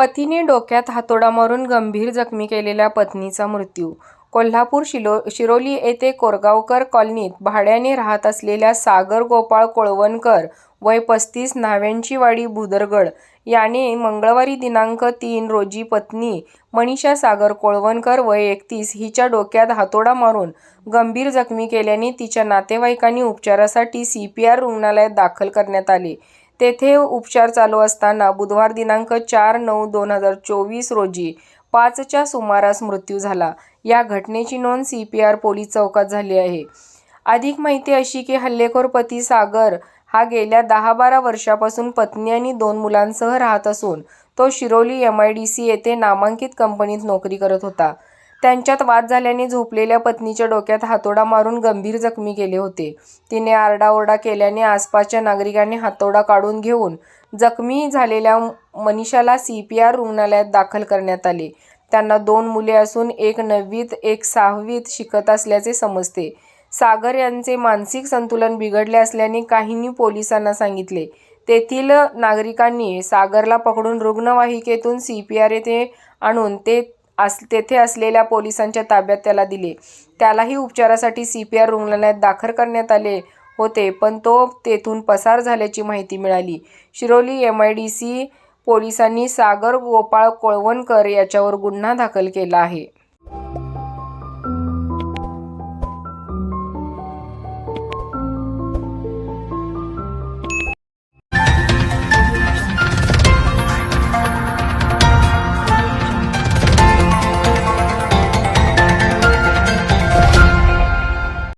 पतीने डोक्यात हातोडा मारून गंभीर जखमी केलेल्या पत्नीचा मृत्यू कोल्हापूर शिलो शिरोली येथे कोरगावकर कॉलनीत भाड्याने राहत असलेल्या सागर गोपाळ कोळवणकर वय पस्तीस न्हाव्यांचीवाडी भुदरगड याने मंगळवारी दिनांक तीन रोजी पत्नी मनीषा सागर कोळवणकर वय एकतीस हिच्या डोक्यात हातोडा मारून गंभीर जखमी केल्याने तिच्या नातेवाईकांनी उपचारासाठी सी पी आर रुग्णालयात दाखल करण्यात आले. तेथे उपचार चालू असताना बुधवार दिनांक चार नऊ दोन हजार चोवीस रोजी पाचच्या सुमारास मृत्यू झाला. या घटनेची नोंद सी पी आर पोलीस चौकात झाली आहे. अधिक माहिती अशी की हल्लेखोर पती सागर हा गेल्या दहा बारा वर्षापासून पत्नी आणि दोन मुलांसह राहत असून तो Shiroli M I D C येथे नामांकित कंपनीत नोकरी करत होता. त्यांच्यात वाद झाल्याने झोपलेल्या पत्नीच्या डोक्यात हातोडा मारून गंभीर जखमी केले होते. तिने आरडाओरडा केल्याने आसपासच्या नागरिकांनी हातोडा काढून घेऊन जखमी झालेल्या मनीषाला सी पी आर रुग्णालयात दाखल करण्यात आले. त्यांना दोन मुले असून एक नववीत एक सहावीत शिकत असल्याचे समजते. सागर यांचे मानसिक संतुलन बिघडले असल्याने काहींनी पोलिसांना सांगितले. तेथील नागरिकांनी सागरला पकडून रुग्णवाहिकेतून सी पी आर येथे आणून ते तेथे असलेल्या पोलिसांच्या ताब्यात त्याला दिले. त्यालाही उपचारासाठी सी पी आर रुग्णालयात दाखल करण्यात आले होते पण तो तेथून पसार झाल्याची माहिती मिळाली. Shiroli M I D C पोलिसांनी सागर गोपाळ कोळवणकर याच्यावर गुन्हा दाखल केला आहे.